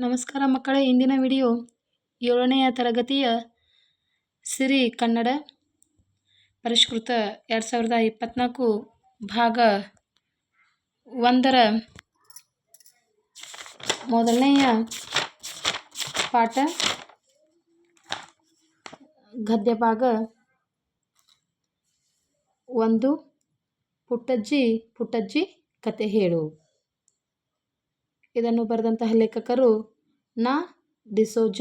ನಮಸ್ಕಾರ ಮಕ್ಕಳ, ಇಂದಿನ ವಿಡಿಯೋ ಏಳನೆಯ ತರಗತಿಯ ಸಿರಿ ಕನ್ನಡ ಪರಿಷ್ಕೃತ ಎರಡು ಸಾವಿರದ ಇಪ್ಪತ್ತ್ನಾಲ್ಕು ಭಾಗ ಒಂದರ ಮೊದಲನೆಯ ಪಾಠ ಗದ್ಯ ಭಾಗ ಒಂದು. ಪುಟ್ಟಜ್ಜಿ ಪುಟ್ಟಜ್ಜಿ ಕತೆ ಹೇಳು. ಇದನ್ನು ಬರೆದಂತಹ ಲೇಖಕರು ನಾ ಡಿಸೋಜ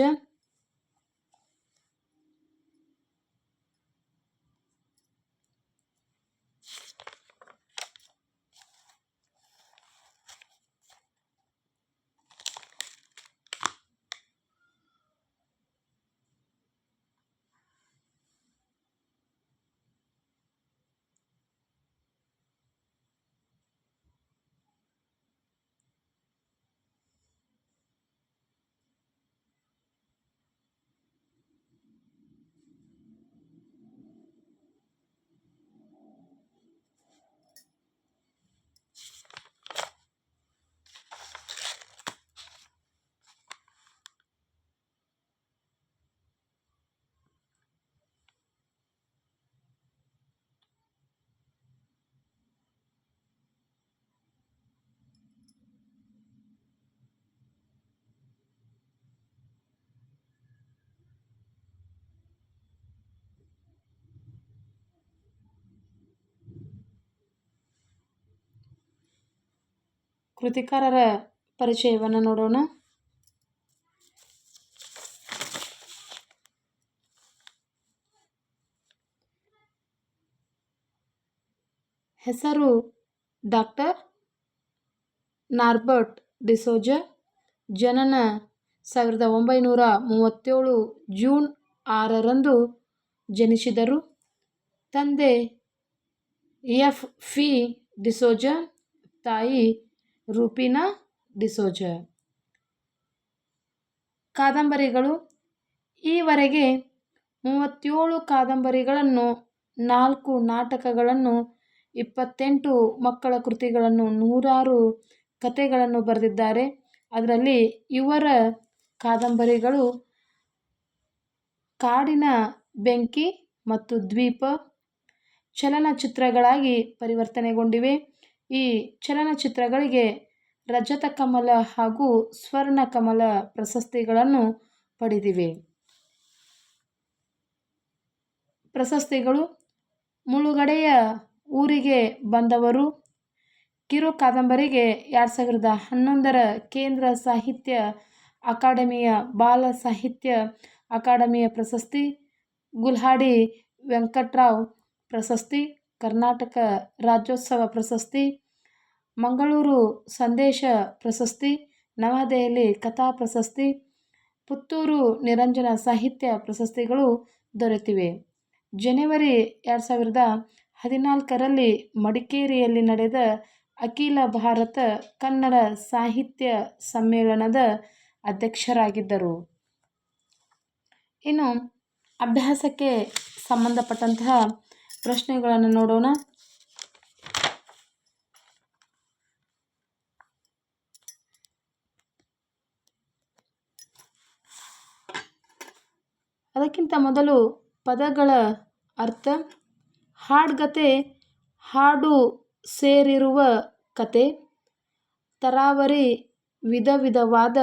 ಕೃತಿಕಾರರ ಪರಿಚಯವನ್ನು ನೋಡೋಣ. ಹೆಸರು ಡಾಕ್ಟರ್ ನಾರ್ಬರ್ಟ್ ಡಿಸೋಜ. ಜನನ ಸಾವಿರದ ಒಂಬೈನೂರ ಮೂವತ್ತೇಳು ಜೂನ್ ಆರರಂದು ಜನಿಸಿದರು. ತಂದೆ ಎಫ್ ಫಿ ಡಿಸೋಜ, ತಾಯಿ ರೂಪಿನಾ ಡಿಸೋಜ ಕಾದಂಬರಿಗಳು. ಈವರೆಗೆ ಮೂವತ್ತೇಳು ಕಾದಂಬರಿಗಳನ್ನು, ನಾಲ್ಕು ನಾಟಕಗಳನ್ನು, ಇಪ್ಪತ್ತೆಂಟು ಮಕ್ಕಳ ಕೃತಿಗಳನ್ನು, ನೂರಾರು ಕತೆಗಳನ್ನು ಬರೆದಿದ್ದಾರೆ. ಅದರಲ್ಲಿ ಇವರ ಕಾದಂಬರಿಗಳು ಕಾಡಿನ ಬೆಂಕಿ ಮತ್ತು ದ್ವೀಪ, ಚಲನಚಿತ್ರಗಳಾಗಿ ಪರಿವರ್ತನೆಗೊಂಡಿವೆ. ಈ ಚಲನಚಿತ್ರಗಳಿಗೆ ರಜತ ಕಮಲ ಹಾಗೂ ಸ್ವರ್ಣ ಕಮಲ ಪ್ರಶಸ್ತಿಗಳನ್ನು ಪಡೆದಿವೆ. ಪ್ರಶಸ್ತಿಗಳು ಮುಳುಗಡೆಯ ಊರಿಗೆ ಬಂದವರು. ಕಿರು ಕಾದಂಬರಿಗೆ ಎರಡು ಸಾವಿರದ ಹನ್ನೊಂದರ ಕೇಂದ್ರ ಸಾಹಿತ್ಯ ಅಕಾಡೆಮಿಯ ಬಾಲ ಸಾಹಿತ್ಯ ಅಕಾಡೆಮಿಯ ಪ್ರಶಸ್ತಿ, ಗುಲ್ಹಾಡಿ ವೆಂಕಟ್ರಾವ್ ಪ್ರಶಸ್ತಿ ಕರ್ನಾಟಕ ರಾಜ್ಯೋತ್ಸವ ಪ್ರಶಸ್ತಿ, ಮಂಗಳೂರು ಸಂದೇಶ ಪ್ರಶಸ್ತಿ, ನವದೆಹಲಿ ಕಥಾ ಪ್ರಶಸ್ತಿ, ಪುತ್ತೂರು ನಿರಂಜನ ಸಾಹಿತ್ಯ ಪ್ರಶಸ್ತಿಗಳು ದೊರೆತಿವೆ. ಜನವರಿ ಎರಡು ಸಾವಿರದ ಹದಿನಾಲ್ಕರಲ್ಲಿ ಮಡಿಕೇರಿಯಲ್ಲಿ ನಡೆದ ಅಖಿಲ ಭಾರತ ಕನ್ನಡ ಸಾಹಿತ್ಯ ಸಮ್ಮೇಳನದ ಅಧ್ಯಕ್ಷರಾಗಿದ್ದರು. ಇನ್ನು ಅಭ್ಯಾಸಕ್ಕೆ ಸಂಬಂಧಪಟ್ಟಂತಹ ಪ್ರಶ್ನೆಗಳನ್ನು ನೋಡೋಣ. ಅದಕ್ಕಿಂತ ಮೊದಲು ಪದಗಳ ಅರ್ಥ. ಹಾಡ್ಗತೆ ಹಾಡು ಸೇರಿರುವ ಕತೆ. ತರಾವರಿ ವಿಧ ವಿಧವಾದ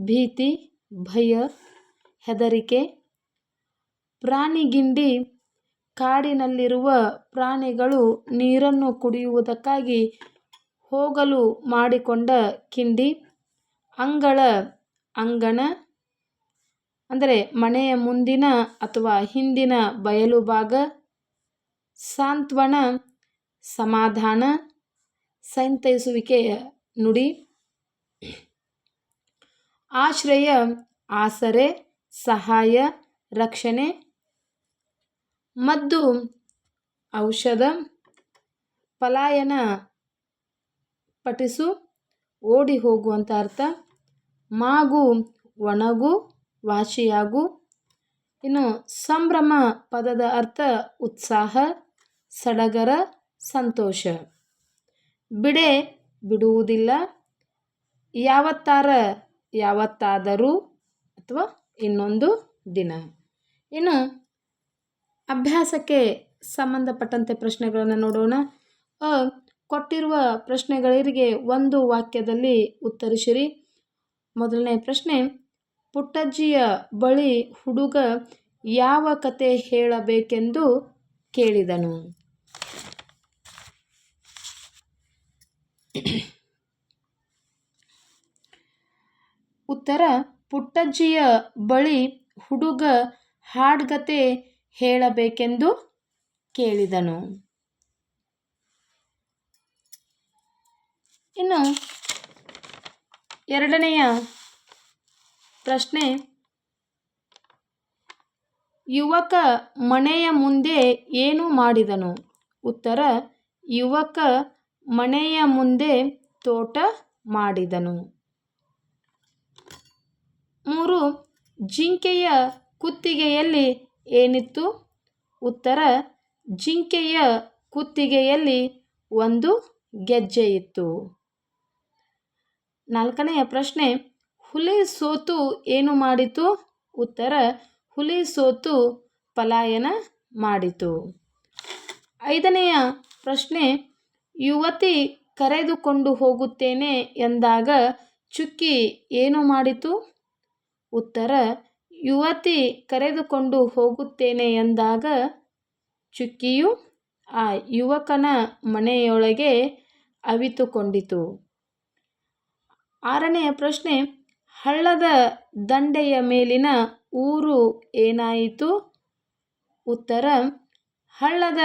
ಭೀತಿ, ಭಯ, ಹೆದರಿಕೆ. ಪ್ರಾಣಿಗಿಂಡಿ ಕಾಡಿನಲ್ಲಿರುವ ಪ್ರಾಣಿಗಳು ನೀರನ್ನು ಕುಡಿಯುವುದಕ್ಕಾಗಿ ಹೋಗಲು ಮಾಡಿಕೊಂಡ ಕಿಂಡಿ, ಅಂಗಳ, ಅಂಗಣ, ಅಂದರೆ ಮನೆಯ ಮುಂದಿನ ಅಥವಾ ಹಿಂದಿನ ಬಯಲು ಭಾಗ ಸಾಂತ್ವನ, ಸಮಾಧಾನ ಸಂತೈಸುವಿಕೆಯ ನುಡಿ, ಆಶ್ರಯ, ಆಸರೆ, ಸಹಾಯ, ರಕ್ಷಣೆ ಮದ್ದು ಔಷಧ ಪಲಾಯನ ಪಠಿಸು, ಓಡಿ ಹೋಗುವಂಥ ಅರ್ಥ. ಮಾಗು ಒಣಗು, ವಾಸಿಯಾಗು. ಇನ್ನು ಸಂಭ್ರಮ ಪದದ ಅರ್ಥ ಉತ್ಸಾಹ, ಸಡಗರ, ಸಂತೋಷ. ಬಿಡೆ ಬಿಡುವುದಿಲ್ಲ. ಯಾವತ್ತಾರ ಯಾವತ್ತಾದರೂ ಅಥವಾ ಇನ್ನೊಂದು ದಿನ. ಇನ್ನು ಅಭ್ಯಾಸಕ್ಕೆ ಸಂಬಂಧಪಟ್ಟಂತೆ ಪ್ರಶ್ನೆಗಳನ್ನು ನೋಡೋಣ. ಕೊಟ್ಟಿರುವ ಪ್ರಶ್ನೆಗಳಿಗೆ ಒಂದು ವಾಕ್ಯದಲ್ಲಿ ಉತ್ತರಿಸಿರಿ. ಮೊದಲನೇ ಪ್ರಶ್ನೆ, ಪುಟ್ಟಜ್ಜಿಯ ಬಳಿ ಹುಡುಗ ಯಾವ ಕತೆ ಹೇಳಬೇಕೆಂದು ಕೇಳಿದನು. ಉತ್ತರ, ಪುಟ್ಟಜ್ಜಿಯ ಬಳಿ ಹುಡುಗ ಹಾಡ್ಗತೆ ಹೇಳಬೇಕೆಂದು ಕೇಳಿದನು. ಇನ್ನು ಎರಡನೆಯ ಪ್ರಶ್ನೆ, ಯುವಕ ಮನೆಯ ಮುಂದೆ ಏನು ಮಾಡಿದನು? ಉತ್ತರ, ಯುವಕ ಮನೆಯ ಮುಂದೆ ತೋಟ ಮಾಡಿದನು. ಮೂರು, ಜಿಂಕೆಯ ಕುತ್ತಿಗೆಯಲ್ಲಿ ಏನಿತ್ತು? ಉತ್ತರ, ಜಿಂಕೆಯ ಕುತ್ತಿಗೆಯಲ್ಲಿ ಒಂದು ಗೆಜ್ಜೆ ಇತ್ತು ನಾಲ್ಕನೆಯ ಪ್ರಶ್ನೆ, ಹುಲಿ ಸೋತು ಏನು ಮಾಡಿತು? ಉತ್ತರ, ಹುಲಿ ಸೋತು ಪಲಾಯನ ಮಾಡಿತು. ಐದನೆಯ ಪ್ರಶ್ನೆ, ಯುವತಿ ಕರೆದುಕೊಂಡು ಹೋಗುತ್ತೇನೆ ಎಂದಾಗ ಚುಕ್ಕಿ ಏನು ಮಾಡಿತು? ಉತ್ತರ ಯುವತಿ ಕರೆದುಕೊಂಡು ಹೋಗುತ್ತೇನೆ ಎಂದಾಗ ಚುಕ್ಕಿಯು ಆ ಯುವಕನ ಮನೆಯೊಳಗೆ ಅವಿತುಕೊಂಡಿತು. ಆರನೆಯ ಪ್ರಶ್ನೆ, ಹಳ್ಳದ ದಂಡೆಯ ಮೇಲಿನ ಊರು ಏನಾಯಿತು? ಉತ್ತರ, ಹಳ್ಳದ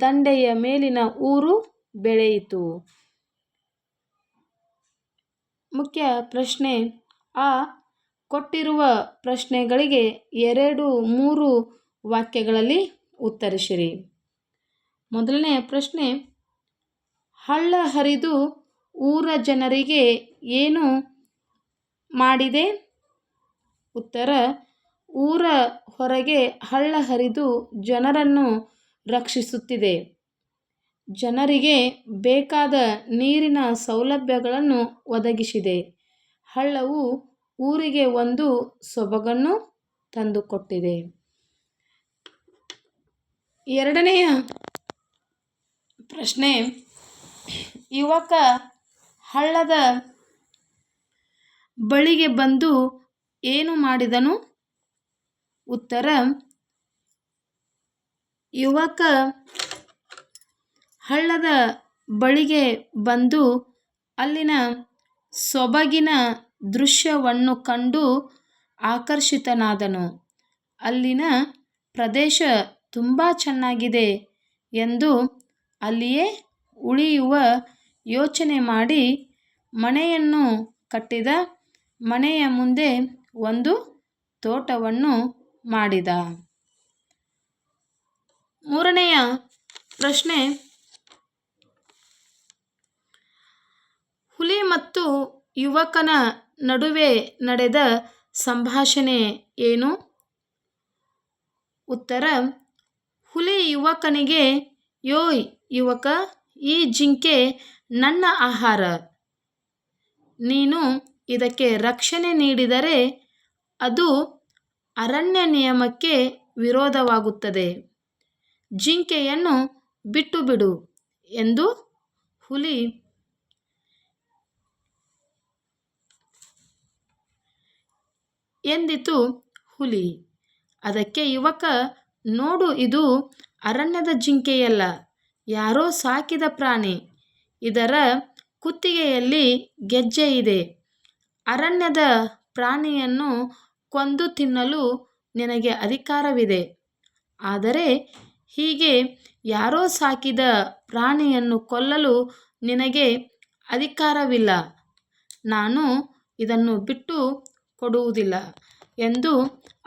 ದಂಡೆಯ ಮೇಲಿನ ಊರು ಬೆಳೆಯಿತು. ಮುಖ್ಯ ಪ್ರಶ್ನೆ, ಆ ಕೊಟ್ಟಿರುವ ಪ್ರಶ್ನೆಗಳಿಗೆ ಎರಡು, ಮೂರು ವಾಕ್ಯಗಳಲ್ಲಿ ಉತ್ತರಿಸಿರಿ. ಮೊದಲನೇ ಪ್ರಶ್ನೆ, ಹಳ್ಳ ಹರಿದು ಊರ ಜನರಿಗೆ ಏನು ಮಾಡಿದೆ? ಉತ್ತರ, ಊರ ಹೊರಗೆ ಹಳ್ಳ ಹರಿದು ಜನರನ್ನು ರಕ್ಷಿಸುತ್ತಿದೆ. ಜನರಿಗೆ ಬೇಕಾದ ನೀರಿನ ಸೌಲಭ್ಯಗಳನ್ನು ಒದಗಿಸಿದೆ. ಹಳ್ಳವು ಊರಿಗೆ ಒಂದು ಸೊಬಗನ್ನು ತಂದುಕೊಟ್ಟಿದೆ. ಎರಡನೆಯ ಪ್ರಶ್ನೆ, ಯುವಕ ಹಳ್ಳದ ಬಳಿಗೆ ಬಂದು ಏನು ಮಾಡಿದನು? ಉತ್ತರ, ಯುವಕ ಹಳ್ಳದ ಬಳಿಗೆ ಬಂದು ಅಲ್ಲಿನ ಸೊಬಗಿನ ದೃಶ್ಯವನ್ನು ಕಂಡು ಆಕರ್ಷಿತನಾದನು. ಅಲ್ಲಿನ ಪ್ರದೇಶ ತುಂಬ ಚೆನ್ನಾಗಿದೆ ಎಂದು ಅಲ್ಲಿಯೇ ಉಳಿಯುವ ಯೋಚನೆ ಮಾಡಿ ಮನೆಯನ್ನು ಕಟ್ಟಿದ. ಮನೆಯ ಮುಂದೆ ಒಂದು ತೋಟವನ್ನು ಮಾಡಿದ. ಮೂರನೆಯ ಪ್ರಶ್ನೆ, ಹುಲಿ ಮತ್ತು ಯುವಕನ ನಡುವೆ ನಡೆದ ಸಂಭಾಷಣೆ ಏನು? ಉತ್ತರ, ಹುಲಿ ಯುವಕನಿಗೆ, ಯೋಯ್ ಯುವಕ, ಈ ಜಿಂಕೆ ನನ್ನ ಆಹಾರ. ನೀನು ಇದಕ್ಕೆ ರಕ್ಷಣೆ ನೀಡಿದರೆ ಅದು ಅರಣ್ಯ ನಿಯಮಕ್ಕೆ ವಿರೋಧವಾಗುತ್ತದೆ. ಜಿಂಕೆಯನ್ನು ಬಿಟ್ಟು ಬಿಡು ಎಂದು ಹುಲಿ ಎಂದಿತು ಹುಲಿ. ಅದಕ್ಕೆ ಯುವಕ, ನೋಡು ಇದು ಅರಣ್ಯದ ಜಿಂಕೆಯಲ್ಲ, ಯಾರೋ ಸಾಕಿದ ಪ್ರಾಣಿ. ಇದರ ಕುತ್ತಿಗೆಯಲ್ಲಿ ಗೆಜ್ಜೆ ಇದೆ. ಅರಣ್ಯದ ಪ್ರಾಣಿಯನ್ನು ಕೊಂದು ತಿನ್ನಲು ನಿನಗೆ ಅಧಿಕಾರವಿದೆ. ಆದರೆ ಹೀಗೆ ಯಾರೋ ಸಾಕಿದ ಪ್ರಾಣಿಯನ್ನು ಕೊಲ್ಲಲು ನಿನಗೆ ಅಧಿಕಾರವಿಲ್ಲ. ನಾನು ಇದನ್ನು ಬಿಟ್ಟು ಕೊಡುವುದಿಲ್ಲ ಎಂದು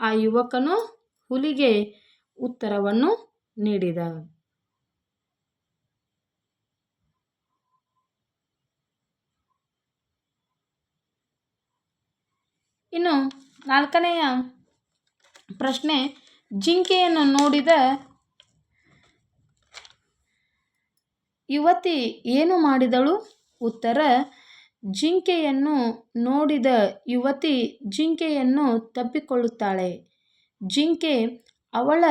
ಆ ಯುವಕನು ಹುಲಿಗೆ ಉತ್ತರವನ್ನು ನೀಡಿದ. ಇನ್ನು ನಾಲ್ಕನೆಯ ಪ್ರಶ್ನೆ, ಜಿಂಕೆಯನ್ನು ನೋಡಿದ ಯುವತಿ ಏನು ಮಾಡಿದಳು? ಉತ್ತರ ಜಿಂಕೆಯನ್ನು ನೋಡಿದ ಯುವತಿ ಜಿಂಕೆಯನ್ನು ತಬ್ಬಿಕೊಳ್ಳುತ್ತಾಳೆ. ಜಿಂಕೆ ಅವಳ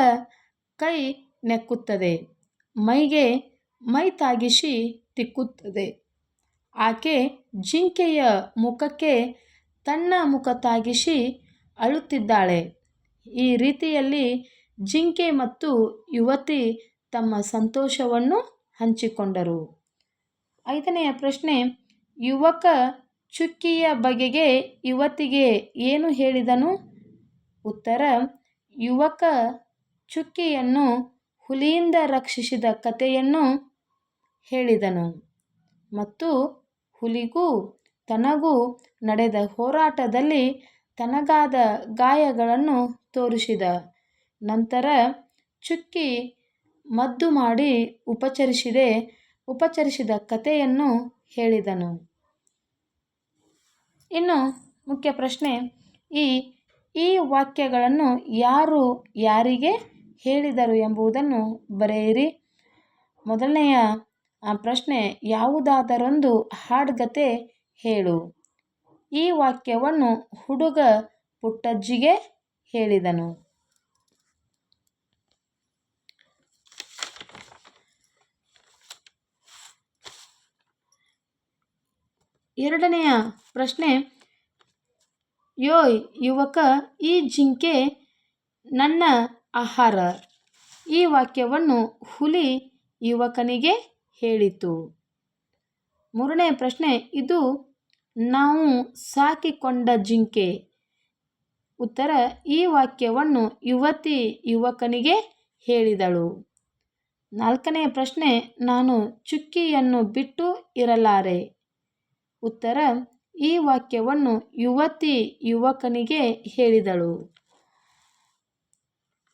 ಕೈ ನೆಕ್ಕುತ್ತದೆ. ಮೈಗೆ ಮೈ ತಾಗಿಸಿ ತಿಕ್ಕುತ್ತದೆ. ಆಕೆ ಜಿಂಕೆಯ ಮುಖಕ್ಕೆ ತನ್ನ ಮುಖ ತಾಗಿಸಿ ಅಳುತ್ತಿದ್ದಾಳೆ. ಈ ರೀತಿಯಲ್ಲಿ ಜಿಂಕೆ ಮತ್ತು ಯುವತಿ ತಮ್ಮ ಸಂತೋಷವನ್ನು ಹಂಚಿಕೊಂಡರು. ಐದನೆಯ ಪ್ರಶ್ನೆ ಯುವಕ ಚುಕ್ಕಿಯ ಬಗೆಗೆ ಯುವತಿಗೆ ಏನು ಹೇಳಿದನು? ಉತ್ತರ, ಯುವಕ ಚುಕ್ಕಿಯನ್ನು ಹುಲಿಯಿಂದ ರಕ್ಷಿಸಿದ ಕಥೆಯನ್ನು ಹೇಳಿದನು ಮತ್ತು ಹುಲಿಗೂ ತನಗೂ ನಡೆದ ಹೋರಾಟದಲ್ಲಿ ತನಗಾದ ಗಾಯಗಳನ್ನು ತೋರಿಸಿದ. ನಂತರ ಚುಕ್ಕಿ ಮದ್ದು ಮಾಡಿ ಉಪಚರಿಸಿದೆ. ಉಪಚರಿಸಿದ ಕಥೆಯನ್ನು ಹೇಳಿದನು. ಇನ್ನು ಮುಖ್ಯ ಪ್ರಶ್ನೆ, ಈ ಈ ವಾಕ್ಯಗಳನ್ನು ಯಾರು ಯಾರಿಗೆ ಹೇಳಿದರು ಎಂಬುದನ್ನು ಬರೆಯಿರಿ. ಮೊದಲನೆಯ ಪ್ರಶ್ನೆ, ಯಾವುದಾದರೊಂದು ಹಾಡ್ಗತೆ ಹೇಳು. ಈ ವಾಕ್ಯವನ್ನು ಹುಡುಗ ಪುಟ್ಟಜ್ಜಿಗೆ ಹೇಳಿದನು. ಎರಡನೆಯ ಪ್ರಶ್ನೆ, ಯೋಯ್, ಯುವಕ, ಈ ಜಿಂಕೆ ನನ್ನ ಆಹಾರ. ಈ ವಾಕ್ಯವನ್ನು ಹುಲಿ ಯುವಕನಿಗೆ ಹೇಳಿತು. ಮೂರನೇ ಪ್ರಶ್ನೆ, ಇದು ನಾವು ಸಾಕಿಕೊಂಡ ಜಿಂಕೆ. ಉತ್ತರ, ಈ ವಾಕ್ಯವನ್ನು ಯುವತಿ ಯುವಕನಿಗೆ ಹೇಳಿದಳು. ನಾಲ್ಕನೇ ಪ್ರಶ್ನೆ, ನಾನು ಚುಕ್ಕಿಯನ್ನು ಬಿಟ್ಟು ಇರಲಾರೆ. ಉತ್ತರ, ಈ ವಾಕ್ಯವನ್ನು ಯುವತಿ ಯುವಕನಿಗೆ ಹೇಳಿದಳು.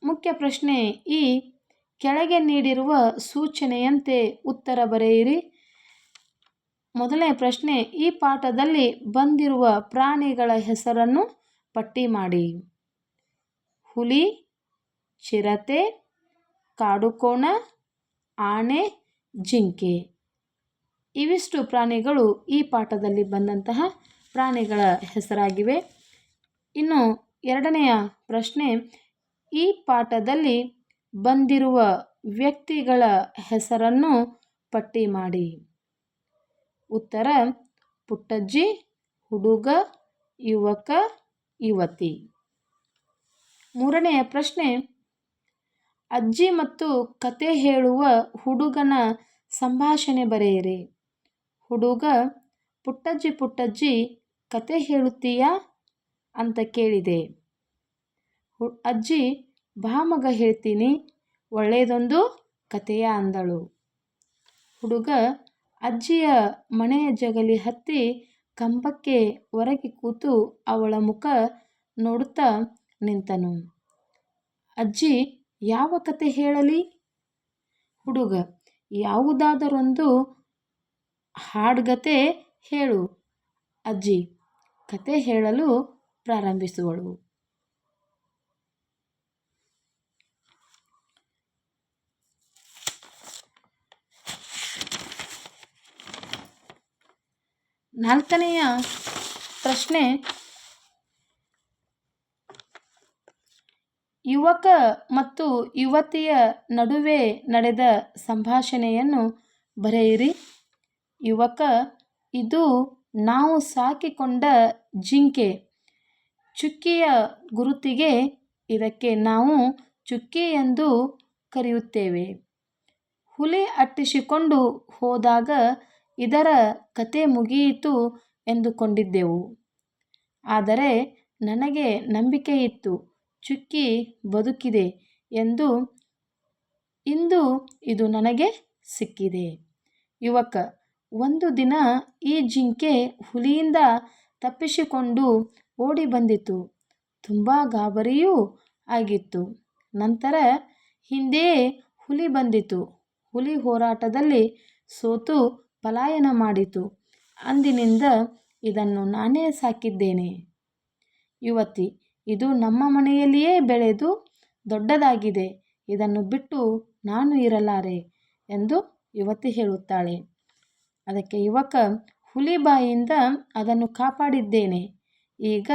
ಮುಖ್ಯ ಪ್ರಶ್ನೆ ಈ, ಕೆಳಗೆ ನೀಡಿರುವ ಸೂಚನೆಯಂತೆ ಉತ್ತರ ಬರೆಯಿರಿ. ಮೊದಲನೇ ಪ್ರಶ್ನೆ, ಈ ಪಾಠದಲ್ಲಿ ಬಂದಿರುವ ಪ್ರಾಣಿಗಳ ಹೆಸರನ್ನು ಪಟ್ಟಿ ಮಾಡಿ. ಹುಲಿ, ಚಿರತೆ, ಕಾಡುಕೋಣ, ಆನೆ, ಜಿಂಕೆ. ಇವಿಷ್ಟು ಪ್ರಾಣಿಗಳು ಈ ಪಾಠದಲ್ಲಿ ಬಂದಂತಹ ಪ್ರಾಣಿಗಳ ಹೆಸರಾಗಿವೆ. ಇನ್ನು ಎರಡನೆಯ ಪ್ರಶ್ನೆ, ಈ ಪಾಠದಲ್ಲಿ ಬಂದಿರುವ ವ್ಯಕ್ತಿಗಳ ಹೆಸರನ್ನು ಪಟ್ಟಿ ಮಾಡಿ. ಉತ್ತರ, ಪುಟ್ಟಜ್ಜಿ, ಹುಡುಗ, ಯುವಕ, ಯುವತಿ. ಮೂರನೆಯ ಪ್ರಶ್ನೆ, ಅಜ್ಜಿ ಮತ್ತು ಕತೆ ಹೇಳುವ ಹುಡುಗನ ಸಂಭಾಷಣೆ ಬರೆಯಿರಿ. ಹುಡುಗ, ಪುಟ್ಟಜ್ಜಿ ಪುಟ್ಟಜ್ಜಿ, ಕತೆ ಹೇಳುತ್ತೀಯಾ? ಅಂತ ಕೇಳಿದೆ. ಹು, ಅಜ್ಜಿ, ಬಾ ಮಗ ಹೇಳ್ತೀನಿ ಒಳ್ಳೆಯದೊಂದು ಕತೆಯ ಅಂದಳು. ಹುಡುಗ, ಅಜ್ಜಿಯ ಮನೆಯ ಜಗಲಿ ಹತ್ತಿ ಕಂಬಕ್ಕೆ ಹೊರಗೆ ಕೂತು ಅವಳ ಮುಖ ನೋಡುತ್ತಾ ನಿಂತನು. ಅಜ್ಜಿ, ಯಾವ ಕತೆ ಹೇಳಲಿ? ಹುಡುಗ, ಯಾವುದಾದರೊಂದು ಹಾಡ್ಗತೆ ಹೇಳು. ಅಜ್ಜಿ, ಕತೆ ಹೇಳಲು ಪ್ರಾರಂಭಿಸುವಳು. ನಾಲ್ಕನೆಯ ಪ್ರಶ್ನೆ, ಯುವಕ ಮತ್ತು ಯುವತಿಯ ನಡುವೆ ನಡೆದ ಸಂಭಾಷಣೆಯನ್ನು ಬರೆಯಿರಿ. ಯುವಕ, ಇದು ನಾವು ಸಾಕಿಕೊಂಡ ಜಿಂಕೆ. ಚುಕ್ಕಿಯ ಗುರುತಿಗೆ ಇದಕ್ಕೆ ನಾವು ಚುಕ್ಕಿ ಎಂದು ಕರೆಯುತ್ತೇವೆ. ಹುಲಿ ಅಟ್ಟಿಸಿಕೊಂಡು ಹೋದಾಗ ಇದರ ಕತೆ ಮುಗಿಯಿತು ಎಂದುಕೊಂಡಿದ್ದೆವು. ಆದರೆ ನನಗೆ ನಂಬಿಕೆ ಇತ್ತು ಚುಕ್ಕಿ ಬದುಕಿದೆ ಎಂದು ಇಂದು ಇದು ನನಗೆ ಸಿಕ್ಕಿದೆ. ಯುವಕ ಒಂದು ದಿನ ಈ ಜಿಂಕೆ ಹುಲಿಯಿಂದ ತಪ್ಪಿಸಿಕೊಂಡು ಓಡಿ ಬಂದಿತು ತುಂಬ ಗಾಬರಿಯೂ ಆಗಿತ್ತು. ನಂತರ ಹಿಂದೆಯೇ ಹುಲಿ ಬಂದಿತು ಹುಲಿ ಹೋರಾಟದಲ್ಲಿ ಸೋತು ಪಲಾಯನ ಮಾಡಿತು. ಅಂದಿನಿಂದ ಇದನ್ನು ನಾನೇ ಸಾಕಿದ್ದೇನೆ. ಯುವತಿ, ಇದು ನಮ್ಮ ಮನೆಯಲ್ಲಿಯೇ ಬೆಳೆದು ದೊಡ್ಡದಾಗಿದೆ. ಇದನ್ನು ಬಿಟ್ಟು ನಾನು ಇರಲಾರೆ ಎಂದು ಯುವತಿ ಹೇಳುತ್ತಾಳೆ. ಅದಕ್ಕೆ ಯುವಕ ಹುಲಿ ಬಾಯಿಯಿಂದ ಅದನ್ನು ಕಾಪಾಡಿದ್ದೇನೆ. ಈಗ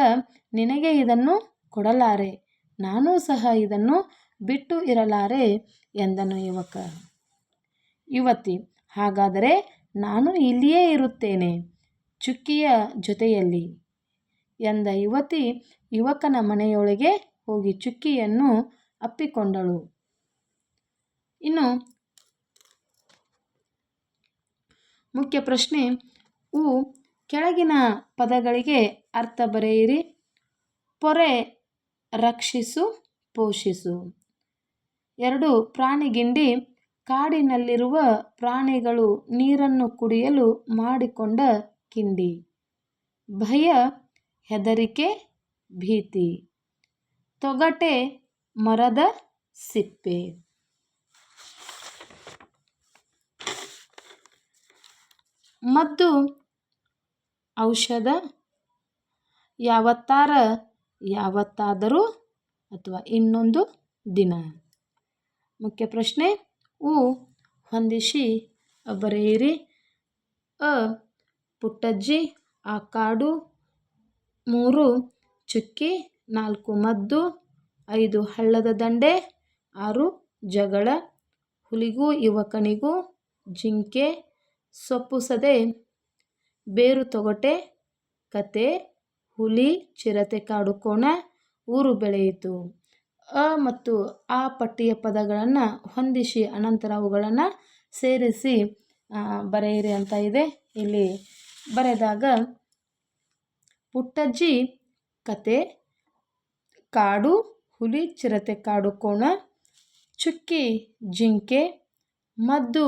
ನಿನಗೆ ಇದನ್ನು ಕೊಡಲಾರೆ, ನಾನೂ ಸಹ ಇದನ್ನು ಬಿಟ್ಟು ಇರಲಾರೆ ಎಂದನು ಯುವಕ. ಯುವತಿ, ಹಾಗಾದರೆ ನಾನು ಇಲ್ಲಿಯೇ ಇರುತ್ತೇನೆ, ಚುಕ್ಕಿಯ ಜೊತೆಯಲ್ಲಿ ಎಂದ ಯುವತಿ ಯುವಕನ ಮನೆಯೊಳಗೆ ಹೋಗಿ ಚುಕ್ಕಿಯನ್ನು ಅಪ್ಪಿಕೊಂಡಳು. ಇನ್ನು ಮುಖ್ಯ ಪ್ರಶ್ನೆ, ಉ, ಕೆಳಗಿನ ಪದಗಳಿಗೆ ಅರ್ಥ ಬರೆಯಿರಿ. ಪೊರೆ, ರಕ್ಷಿಸು, ಪೋಷಿಸು. ಎರಡು ಪ್ರಾಣಿಗಿಂಡಿ ಕಾಡಿನಲ್ಲಿರುವ ಪ್ರಾಣಿಗಳು ನೀರನ್ನು ಕುಡಿಯಲು ಮಾಡಿಕೊಂಡ ಕಿಂಡಿ. ಭಯ, ಹೆದರಿಕೆ, ಭೀತಿ. ತೊಗಟೆ, ಮರದ ಸಿಪ್ಪೆ. ಮದ್ದು ಔಷಧ ಯಾವತ್ತಾರ, ಯಾವತ್ತಾದರೂ ಅಥವಾ ಇನ್ನೊಂದು ದಿನ. ಮುಖ್ಯ ಪ್ರಶ್ನೆ, ಉ ಹೊಂದಿಸಿ, ಬರೆಯಿರಿ. ಅ ಪುಟ್ಟಜ್ಜಿ, ಆ ಕಾಡು, ಮೂರು ಚುಕ್ಕಿ, ನಾಲ್ಕು ಮದ್ದು, ಐದು ಹಳ್ಳದ ದಂಡೆ, ಆರು ಜಗಳ, ಹುಲಿಗೂ, ಯುವಕನಿಗೂ, ಜಿಂಕೆ ಸೊಪ್ಪು ಸದೆ ಬೇರು ತೊಗಟೆ ಕತೆ, ಹುಲಿ, ಚಿರತೆ ಕಾಡು ಕೋಣ, ಊರು ಬೆಳೆಯಿತು. ಅ ಮತ್ತು ಆ ಪಟ್ಟಿಯ ಪದಗಳನ್ನು ಹೊಂದಿಸಿ ಅನಂತರ ಅವುಗಳನ್ನು ಸೇರಿಸಿ ಬರೆಯಿರಿ ಅಂತ ಇದೆ ಇಲ್ಲಿ. ಬರೆದಾಗ, ಪುಟ್ಟಜ್ಜಿ, ಕತೆ, ಕಾಡು, ಹುಲಿ, ಚಿರತೆ ಕಾಡು ಕೋಣ, ಚುಕ್ಕಿ, ಜಿಂಕೆ, ಮದ್ದು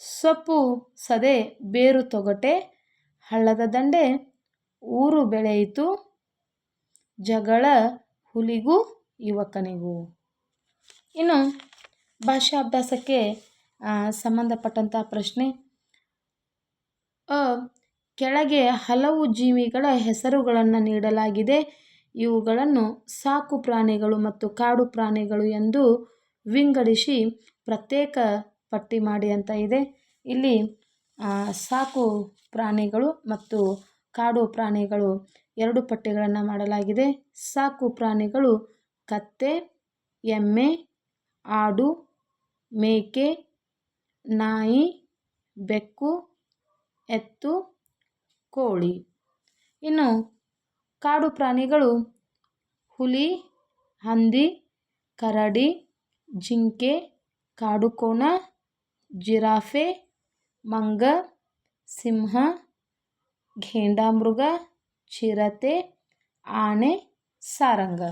ಸೊಪ್ಪು ಸದೆ ಬೇರು ತೊಗಟೆ, ಹಳ್ಳದ ದಂಡೆ ಊರು ಬೆಳೆಯಿತು, ಜಗಳ ಹುಲಿಗೂ ಯುವಕನಿಗೂ. ಇನ್ನು ಭಾಷಾ ಅಭ್ಯಾಸಕ್ಕೆ ಸಂಬಂಧಪಟ್ಟಂಥ ಪ್ರಶ್ನೆ. ಕೆಳಗೆ ಹಲವು ಜೀವಿಗಳ ಹೆಸರುಗಳನ್ನು ನೀಡಲಾಗಿದೆ. ಇವುಗಳನ್ನು ಸಾಕು ಪ್ರಾಣಿಗಳು ಮತ್ತು ಕಾಡು ಪ್ರಾಣಿಗಳು ಎಂದು ವಿಂಗಡಿಸಿ ಪ್ರತ್ಯೇಕ ಪಟ್ಟಿ ಮಾಡಿ ಅಂತ ಇದೆ. ಇಲ್ಲಿ ಸಾಕು ಪ್ರಾಣಿಗಳು ಮತ್ತು ಕಾಡು ಪ್ರಾಣಿಗಳು ಎರಡು ಪಟ್ಟಿಗಳನ್ನು ಮಾಡಲಾಗಿದೆ. ಸಾಕು ಪ್ರಾಣಿಗಳು ಕತ್ತೆ, ಎಮ್ಮೆ, ಆಡು, ಮೇಕೆ, ನಾಯಿ, ಬೆಕ್ಕು, ಎತ್ತು, ಕೋಳಿ. ಇನ್ನು, ಕಾಡು ಪ್ರಾಣಿಗಳು ಹುಲಿ, ಹಂದಿ, ಕರಡಿ, ಜಿಂಕೆ ಕಾಡುಕೋಣ ಜಿರಾಫೆ ಮಂಗ ಸಿಂಹ ಘೇಂಡಾಮೃಗ ಚಿರತೆ ಆನೆ ಸಾರಂಗ.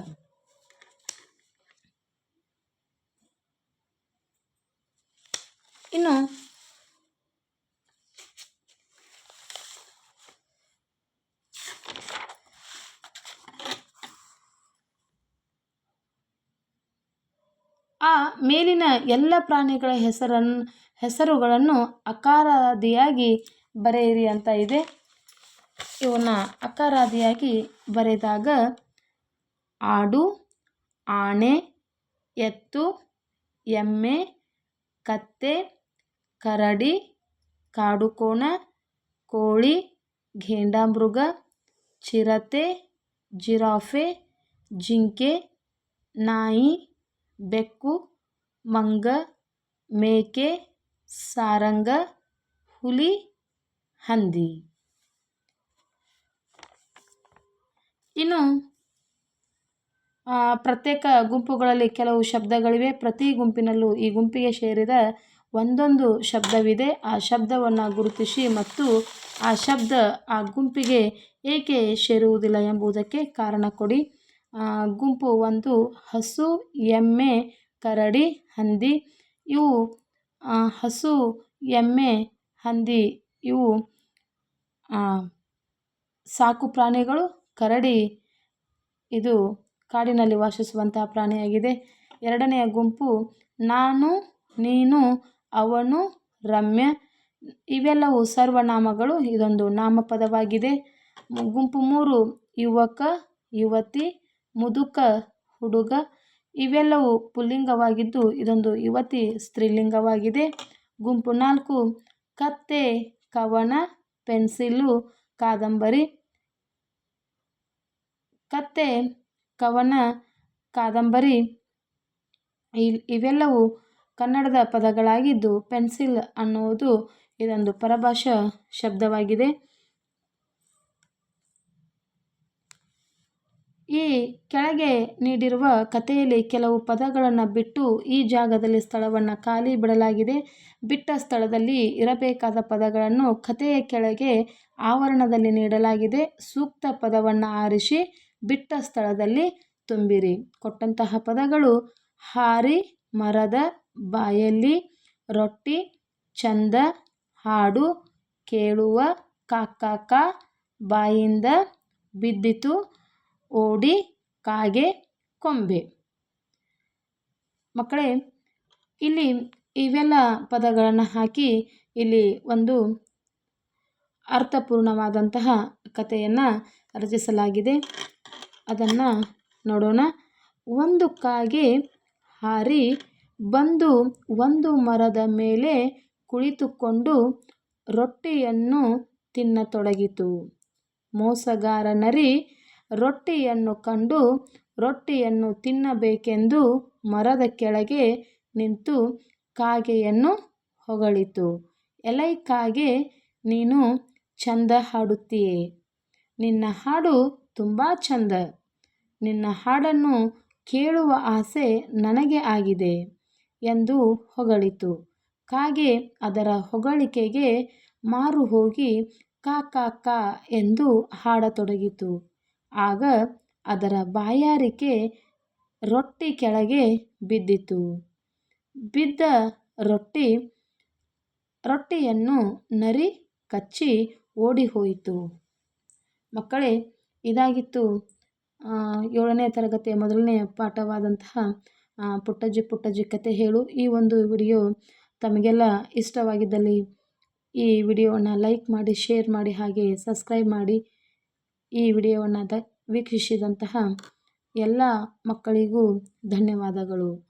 ಇನ್ನು ಆ ಮೇಲಿನ ಎಲ್ಲ ಪ್ರಾಣಿಗಳ ಹೆಸರನ್ನು ಹೆಸರುಗಳನ್ನು ಅಕಾರಾದಿಯಾಗಿ ಬರೆಯಿರಿ ಅಂತ ಇದೆ. ಇವನ್ನ ಅಕಾರಾದಿಯಾಗಿ ಬರೆದಾಗ ಆಡು, ಆಣೆ, ಎತ್ತು, ಎಮ್ಮೆ, ಕತ್ತೆ, ಕರಡಿ, ಕಾಡುಕೋಣ, ಕೋಳಿ ಘೇಂಡಾಮೃಗ ಚಿರತೆ, ಜಿರಾಫೆ, ಜಿಂಕೆ, ನಾಯಿ, ಬೆಕ್ಕು, ಮಂಗ, ಮೇಕೆ ಸಾರಂಗ, ಹುಲಿ, ಹಂದಿ. ಇನ್ನು ಪ್ರತ್ಯೇಕ ಗುಂಪುಗಳಲ್ಲಿ ಕೆಲವು ಶಬ್ದಗಳಿವೆ. ಪ್ರತಿ ಗುಂಪಿನಲ್ಲೂ ಈ ಗುಂಪಿಗೆ ಸೇರಿದ ಒಂದೊಂದು ಶಬ್ದವಿದೆ. ಆ ಶಬ್ದವನ್ನು ಗುರುತಿಸಿ ಮತ್ತು ಆ ಶಬ್ದ ಆ ಗುಂಪಿಗೆ ಏಕೆ ಸೇರುವುದಿಲ್ಲ ಎಂಬುದಕ್ಕೆ ಕಾರಣ ಕೊಡಿ. ಗುಂಪು ಒಂದು ಹಸು, ಎಮ್ಮೆ, ಕರಡಿ, ಹಂದಿ ಇವು ಹಸು, ಎಮ್ಮೆ, ಹಂದಿ ಇವು ಸಾಕು ಪ್ರಾಣಿಗಳು. ಕರಡಿ ಇದು ಕಾಡಿನಲ್ಲಿ ವಾಸಿಸುವಂತಹ ಪ್ರಾಣಿಯಾಗಿದೆ. ಎರಡನೆಯ ಗುಂಪು ನಾನು, ನೀನು, ಅವನು, ರಮ್ಯ. ಇವೆಲ್ಲವೂ ಸರ್ವನಾಮಗಳು. ಇದೊಂದು ನಾಮಪದವಾಗಿದೆ. ಗುಂಪು ಮೂರು, ಯುವಕ, ಯುವತಿ, ಮುದುಕ, ಹುಡುಗ. ಇವೆಲ್ಲವೂ ಪುಲ್ಲಿಂಗವಾಗಿದ್ದು ಇದೊಂದು ಯುವತಿ ಸ್ತ್ರೀಲಿಂಗವಾಗಿದೆ. ಗುಂಪು ನಾಲ್ಕು, ಕತ್ತೆ, ಕವನ, ಪೆನ್ಸಿಲು, ಕಾದಂಬರಿ. ಕತ್ತೆ, ಕವನ, ಕಾದಂಬರಿ ಇವೆಲ್ಲವೂ ಕನ್ನಡದ ಪದಗಳಾಗಿದ್ದು ಪೆನ್ಸಿಲ್ ಅನ್ನುವುದು ಇದೊಂದು ಪರಭಾಷಾ ಶಬ್ದವಾಗಿದೆ. ಈ ಕೆಳಗೆ ನೀಡಿರುವ ಕಥೆಯಲ್ಲಿ ಕೆಲವು ಪದಗಳನ್ನು ಬಿಟ್ಟು ಈ ಜಾಗದಲ್ಲಿ ಸ್ಥಳವನ್ನು ಖಾಲಿ ಬಿಡಲಾಗಿದೆ. ಬಿಟ್ಟ ಸ್ಥಳದಲ್ಲಿ ಇರಬೇಕಾದ ಪದಗಳನ್ನು ಕಥೆಯ ಕೆಳಗೆ ಆವರಣದಲ್ಲಿ ನೀಡಲಾಗಿದೆ. ಸೂಕ್ತ ಪದವನ್ನು ಆರಿಸಿ ಬಿಟ್ಟ ಸ್ಥಳದಲ್ಲಿ ತುಂಬಿರಿ. ಕೊಟ್ಟಂತಹ ಪದಗಳು ಹಾರಿ, ಮರದ, ಬಾಯಲ್ಲಿ ರೊಟ್ಟಿ, ಚಂದ, ಹಾಡು, ಕೇಳುವ ಕಾಕಾಕ ಬಾಯಿಂದ ಬಿದ್ದಿತು ಓಡಿ ಕಾಗೆ ಕೊಂಬೆ. ಮಕ್ಕಳೇ, ಇಲ್ಲಿ ಇವೆಲ್ಲ ಪದಗಳನ್ನು ಹಾಕಿ ಇಲ್ಲಿ ಒಂದು ಅರ್ಥಪೂರ್ಣವಾದಂತಹ ಕಥೆಯನ್ನು ರಚಿಸಲಾಗಿದೆ. ಅದನ್ನು ನೋಡೋಣ. ಒಂದು ಕಾಗೆ ಹಾರಿ ಬಂದು ಒಂದು ಮರದ ಮೇಲೆ ಕುಳಿತುಕೊಂಡು ರೊಟ್ಟಿಯನ್ನು ತಿನ್ನತೊಡಗಿತು. ಮೋಸಗಾರ ನರಿ ರೊಟ್ಟಿಯನ್ನು ಕಂಡು ರೊಟ್ಟಿಯನ್ನು ತಿನ್ನಬೇಕೆಂದು ಮರದ ಕೆಳಗೆ ನಿಂತು ಕಾಗೆಯನ್ನು ಹೊಗಳಿತು. ಎಲೈ ಕಾಗೆ, ನೀನು ಚಂದ ಹಾಡುತ್ತೀಯೆ. ನಿನ್ನ ಹಾಡು ತುಂಬ ಚಂದ. ನಿನ್ನ ಹಾಡನ್ನು ಕೇಳುವ ಆಸೆ ನನಗೆ ಆಗಿದೆ ಎಂದು ಹೊಗಳಿತು. ಕಾಗೆ ಅದರ ಹೊಗಳಿಕೆಗೆ ಮಾರು ಹೋಗಿ ಕಾ ಕಾ ಕಾ ಎಂದು ಹಾಡತೊಡಗಿತು. ಆಗ ಅದರ ಬಾಯಾರಿಕೆ ರೊಟ್ಟಿ ಕೆಳಗೆ ಬಿದ್ದಿತು. ಬಿದ್ದ ರೊಟ್ಟಿ ರೊಟ್ಟಿಯನ್ನು ನರಿ ಕಚ್ಚಿ ಓಡಿಹೋಯಿತು. ಮಕ್ಕಳೇ, ಇದಾಗಿತ್ತು. ಏಳನೇ ತರಗತಿಯ ಮೊದಲನೇ ಪಾಠವಾದಂತಹ ಪುಟ್ಟಜ್ಜಿ ಪುಟ್ಟಜ್ಜಿ ಕತೆ ಹೇಳು. ಈ ಒಂದು ವಿಡಿಯೋ ತಮಗೆಲ್ಲ ಇಷ್ಟವಾಗಿದ್ದಲ್ಲಿ ಈ ವಿಡಿಯೋವನ್ನು ಲೈಕ್ ಮಾಡಿ, ಶೇರ್ ಮಾಡಿ, ಹಾಗೆ ಸಬ್ಸ್ಕ್ರೈಬ್ ಮಾಡಿ. ಈ ವಿಡಿಯೋವನ್ನು ವೀಕ್ಷಿಸಿದಂತಹ ಎಲ್ಲ ಮಕ್ಕಳಿಗೂ ಧನ್ಯವಾದಗಳು.